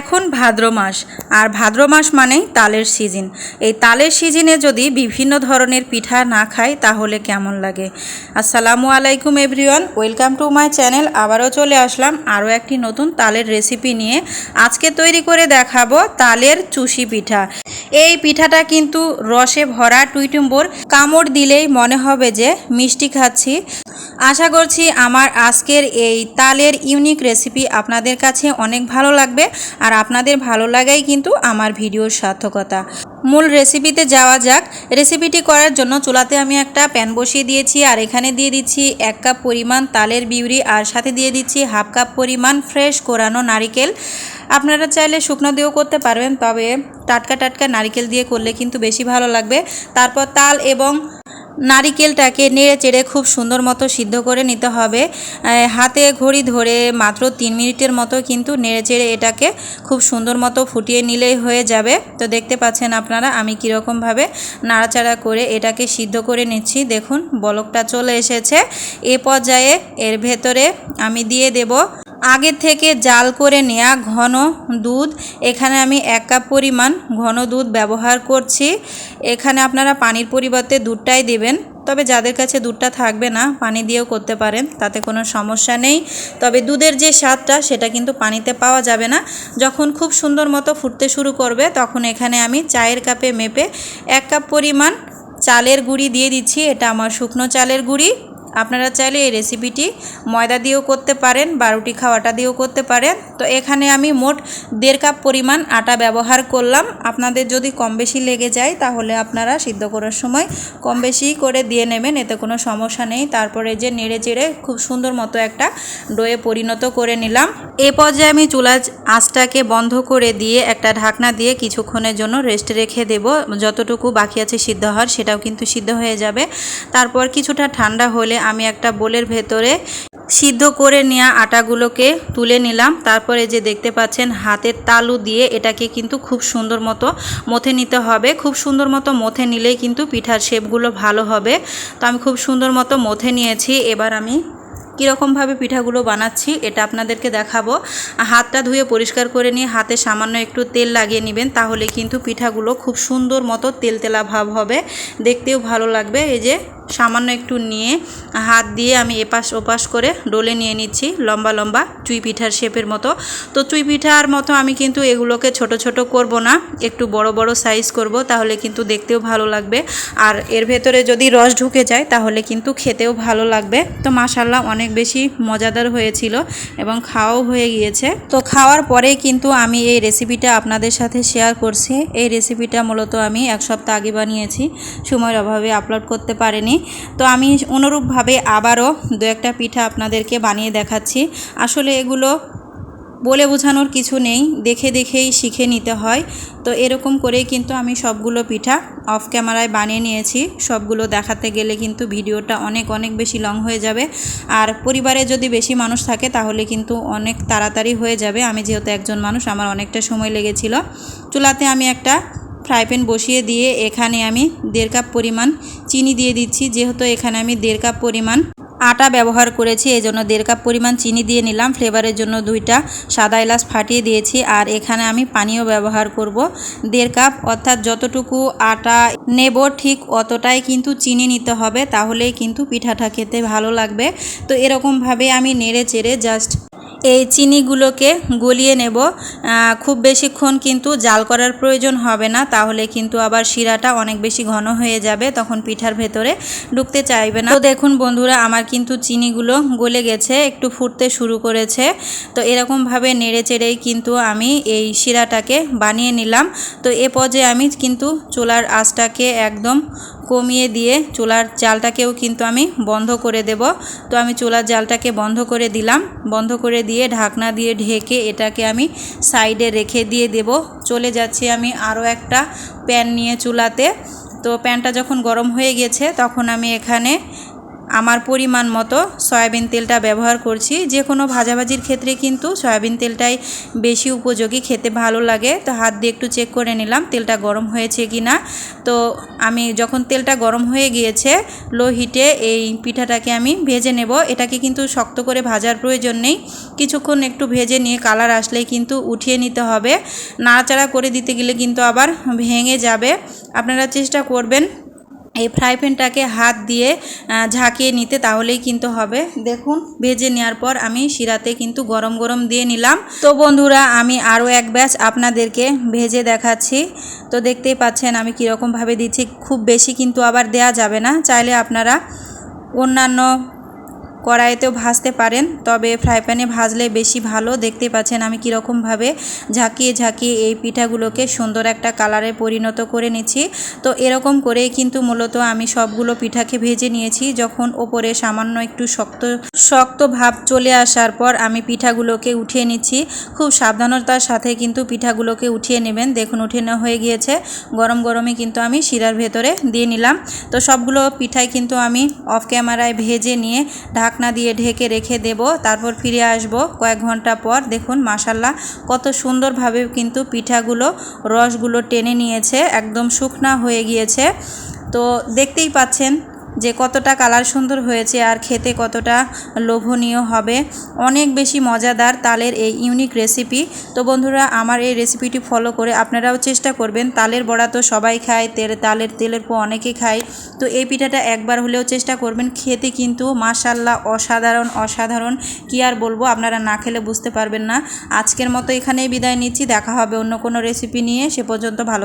এখন ভাদ্র মাস, আর ভাদ্র মাস মানেই তালের সিজন। এই তালের সিজনে যদি বিভিন্ন ধরনের পিঠা না খাই, তাহলে কেমন লাগে? আসসালামু আলাইকুম everyone, welcome to my channel. আবারও চলে আসলাম আরও একটি নতুন তালের রেসিপি নিয়ে। আজকে তৈরি করে দেখাবো তালের চুষি পিঠা। এই পিঠাটা কিন্তু রসে ভরা টুইটুম্বর কামড় দিলেই মনে হবে যে মিষ্টি খাচ্ছি। আশা করছি আমার আজকের এই তালের ইউনিক রেসিপি আপনাদের কাছে অনেক ভালো লাগবে আর আপনাদের ভালো লাগাই কিন্তু আমার ভিডিওর সার্থকতা। মূল রেসিপিতে যাওয়া যাক। রেসিপিটি করার জন্য চুলাতে আমি একটা প্যান বসিয়ে দিয়েছি আর এখানে দিয়ে দিচ্ছি এক কাপ পরিমাণ তালের বিউরি আর সাথে দিয়ে দিচ্ছি হাফ কাপ পরিমাণ ফ্রেশ কোরানো নারিকেল। আপনারা চাইলে শুকনো দিয়েও করতে পারবেন, তবে টাটকা টাটকা নারিকেল দিয়ে করলে কিন্তু বেশি ভালো লাগবে। তারপর তাল এবং নারিকেলটাকে নেড়ে চেড়ে খুব সুন্দর মতো সিদ্ধ করে নিতে হবে। হাতে ঘড়ি ধরে মাত্র তিন মিনিটের মতো কিন্তু নেড়ে চেড়ে এটাকে খুব সুন্দর মতো ফুটিয়ে নিলেই হয়ে যাবে। তো দেখতে পাচ্ছেন আপনারা, আমি কীরকমভাবে নাড়াচাড়া করে এটাকে সিদ্ধ করে নিচ্ছি। দেখুন, বলকটা চলে এসেছে। এ পর্যায়ে এর ভেতরে আমি দিয়ে দেব আগে থেকে জাল করে নেওয়া ঘন দুধ। এখানে আমি এক কাপ পরিমাণ ঘন দুধ ব্যবহার করছি। এখানে আপনারা পানির পরিবর্তে দুধটাই দেবেন। তবে যাদের কাছে দুধটা থাকবে না, পানি দিয়েও করতে পারেন, তাতে কোনো সমস্যা নেই। তবে দুধের যে স্বাদটা, সেটা কিন্তু পানিতে পাওয়া যাবে না। যখন খুব সুন্দর মতো ফুটতে শুরু করবে, তখন এখানে আমি চায়ের কাপে মেপে এক কাপ পরিমাণ চালের গুঁড়ি দিয়ে দিচ্ছি। এটা আমার শুকনো চালের গুঁড়ি। আপনারা চাইলে এই রেসিপিটি ময়দা দিয়েও করতে পারেন বা রুটি খাওয়াটা দিয়েও করতে পারেন। তো এখানে আমি মোট দেড় কাপ পরিমাণ আটা ব্যবহার করলাম। আপনাদের যদি কম বেশি লেগে যায় তাহলে আপনারা সিদ্ধ করার সময় কম বেশি করে দিয়ে নেবেন, এতে কোনো সমস্যা নেই। তারপরে যে নেড়ে চেড়ে খুব সুন্দর মতো একটা ডোয়ে পরিণত করে নিলাম। এ পর্যায়ে আমি চুলা আঁচটাকে বন্ধ করে দিয়ে একটা ঢাকনা দিয়ে কিছুক্ষণের জন্য রেস্টে রেখে দেব। যতটুকু বাকি আছে সিদ্ধ হওয়ার সেটাও কিন্তু সিদ্ধ হয়ে যাবে। তারপর কিছুটা ঠান্ডা হলে আমি একটা বোলের ভেতরে সিদ্ধ করে নেওয়া আটাগুলোকে তুলে নিলাম। তারপরে যে দেখতে পাচ্ছেন, হাতের তালু দিয়ে এটাকে কিন্তু খুব সুন্দর মতো মথে নিতে হবে। খুব সুন্দর মতো মথে নিলেই কিন্তু পিঠার শেপগুলো ভালো হবে। তো আমি খুব সুন্দর মতো মথে নিয়েছি। এবার আমি কীরকমভাবে পিঠাগুলো বানাচ্ছি এটা আপনাদেরকে দেখাবো। হাতটা ধুয়ে পরিষ্কার করে নিয়ে হাতে সামান্য একটু তেল লাগিয়ে নেবেন, তাহলে কিন্তু পিঠাগুলো খুব সুন্দর মতো তেলতেলা ভাব হবে। দেখতেও ভালো লাগবে। এই যে সামান্য একটু নিয়ে হাত দিয়ে আমি এপাশ ওপাশ করে ডলে নিয়ে নিচ্ছি লম্বা লম্বা চুই পিঠার শেপের মতো। তো চুই পিঠার মতো আমি কিন্তু এগুলোকে ছোট ছোট করব না, একটু বড় বড় সাইজ করব, তাহলে কিন্তু দেখতেও ভালো লাগবে। আর এর ভেতরে যদি রস ঢুকে যায়, তাহলে কিন্তু খেতেও ভালো লাগবে। তো মাশাল্লাহ অনেক বেশি মজাদার হয়েছিল এবং খাওয়াও হয়ে গিয়েছে। তো খাওয়ার পরে কিন্তু আমি এই রেসিপিটা আপনাদের সাথে শেয়ার করছি। এই রেসিপিটা মূলত আমি এক সপ্তাহ আগে বানিয়েছি। সময়ের অভাবে আপলোড করতে পারিনি। তো আমি অনুরূপভাবে আবারও দু একটা পিঠা আপনাদেরকে বানিয়ে দেখাচ্ছি। আসলে এগুলো বলে বোঝানোর কিছু নেই, দেখে দেখেই শিখে নিতে হয়। তো এরকম করেই কিন্তু আমি সবগুলো পিঠা অফ ক্যামেরায় বানিয়ে নিয়েছি। সবগুলো দেখাতে গেলে কিন্তু ভিডিওটা অনেক অনেক বেশি লং হয়ে যাবে। আর পরিবারে যদি বেশি মানুষ থাকে তাহলে কিন্তু অনেক তাড়াতাড়ি হয়ে যাবে। আমি যেহেতু একজন মানুষ, আমার অনেকটা সময় লেগেছিল। চুলাতে আমি একটা ফ্রাই প্যান বসিয়ে দিয়ে এখানে আমি দেড় কাপ পরিমাণ চিনি দিয়ে দিচ্ছি। যেহেতু এখানে আমি দেড় কাপ পরিমাণ আটা ব্যবহার করেছি এই জন্য দেড় কাপ পরিমাণ চিনি দিয়ে নিলাম। ফ্লেভারের জন্য দুইটা সাদা এলাচ ফাটিয়ে দিয়েছি আর এখানে আমি পানিও ব্যবহার করব। দেড় কাপ, অর্থাৎ যতটুকু আটা নেব ঠিক অতটাই কিন্তু চিনি নিতে হবে, তাহলেই কিন্তু পিঠাটা খেতে ভালো লাগবে। তো এরকমভাবে আমি নেড়ে চেড়ে জাস্ট এই চিনিগুলোকে গলিয়ে নেব। খুব বেশিক্ষণ কিন্তু জাল করার প্রয়োজন হবে না, তাহলে কিন্তু আবার শিরাটা অনেক বেশি ঘন হয়ে যাবে, তখন পিঠার ভেতরে ঢুকতে চাইবে না। তো দেখুন বন্ধুরা, আমার কিন্তু চিনিগুলো গলে গেছে, একটু ফুটতে শুরু করেছে। তো এরকমভাবে নেড়ে চেড়েই কিন্তু আমি এই শিরাটাকে বানিয়ে নিলাম। তো এ পর্যায়ে আমি কিন্তু চুলার আঁচটাকে একদম কমিয়ে দিয়ে চুলার জালটাকেও কিন্তু আমি বন্ধ করে দেব। তো আমি চুলার জালটাকে বন্ধ করে দিলাম, বন্ধ করে দিয়ে ঢাকনা দিয়ে ঢেকে এটাকে আমি সাইডে রেখে দিয়ে দেব। চলে যাচ্ছি আমি আরও একটা প্যান নিয়ে চুলাতে। তো প্যানটা যখন গরম হয়ে গেছে, তখন আমি এখানে আমার পরিমাণ মতো সয়াবিন তেলটা ব্যবহার করছি। যে কোনো ভাজাভাজির ক্ষেত্রে কিন্তু সয়াবিন তেলটাই বেশি উপযোগী, খেতে ভালো লাগে। তো হাত দিয়ে একটু চেক করে নিলাম তেলটা গরম হয়েছে কি না তো আমি যখন তেলটা গরম হয়ে গিয়েছে লো হিটে এই পিঠাটাকে আমি ভেজে নেব। এটাকে কিন্তু শক্ত করে ভাজার প্রয়োজন নেই। কিছুক্ষণ একটু ভেজে নিয়ে কালার আসলেই কিন্তু উঠিয়ে নিতে হবে। নাড়াচাড়া করে দিতে গেলে কিন্তু আবার ভেঙে যাবে। আপনারা চেষ্টা করবেন এই ফ্রাই প্যানটাকে হাত দিয়ে ঝাঁকিয়ে নিতে তাহলেই কিন্তু হবে। দেখুন, ভেজে নেওয়ার পর আমি শিরাতে কিন্তু গরম গরম দিয়ে নিলাম। তো বন্ধুরা, আমি আরও এক ব্যাচ আপনাদেরকে ভেজে দেখাচ্ছি। তো দেখতেই পাচ্ছেন আমি কীরকমভাবে দিচ্ছি। খুব বেশি কিন্তু আবার দেয়া যাবে না। চাইলে আপনারা অন্যান্য কড়াইতেও ভাজতে পারেন, তবে ফ্রাই প্যানে ভাজলে বেশি ভালো। দেখতে পাচ্ছেন আমি কীরকমভাবে ঝাঁকিয়ে ঝাঁকিয়ে এই পিঠাগুলোকে সুন্দর একটা কালারে পরিণত করে নিচ্ছি। তো এরকম করেই কিন্তু মূলত আমি সবগুলো পিঠাকে ভেজে নিয়েছি। যখন ওপরে সামান্য একটু শক্ত শক্ত ভাব চলে আসার পর আমি পিঠাগুলোকে উঠিয়ে নিচ্ছি। খুব সাবধানতার সাথে কিন্তু পিঠাগুলোকে উঠিয়ে নেবেন। দেখুন উঠিয়ে নেওয়া হয়ে গিয়েছে। গরম গরমে কিন্তু আমি শিরার ভেতরে দিয়ে নিলাম। তো সবগুলো পিঠাই কিন্তু আমি অফ ক্যামেরায় ভেজে নিয়ে ঢাকনা দিয়ে ঢেকে রেখে দেব, তারপর ফিরে আসব কয়েক ঘণ্টা পর। দেখুন, মাশাল্লাহ, কত সুন্দরভাবে কিন্তু পিঠাগুলো, রসগুলো টেনে নিয়েছে, একদম শুকনা হয়ে গিয়েছে। তো দেখতেই পাচ্ছেন যে কতটা কালার সুন্দর হয়েছে আর খেতে কতটা লোভনীয় হবে। অনেক বেশি মজাদার তালের এই ইউনিক রেসিপি। তো বন্ধুরা, আমার এই রেসিপিটি ফলো করে আপনারাও চেষ্টা করবেন। তালের বড়া তো সবাই খায়, তেল, তালের তেলের পো অনেকে খায়। তো এই পিঠাটা একবার হলেও চেষ্টা করবেন। খেতে কিন্তু মাশাল্লাহ অসাধারণ অসাধারণ। কি আর বলব, আপনারা না খেলে বুঝতে পারবেন না। আজকের মতো এখানেই বিদায় নিচ্ছি। দেখা হবে অন্য কোনো রেসিপি নিয়ে। সে পর্যন্ত ভালো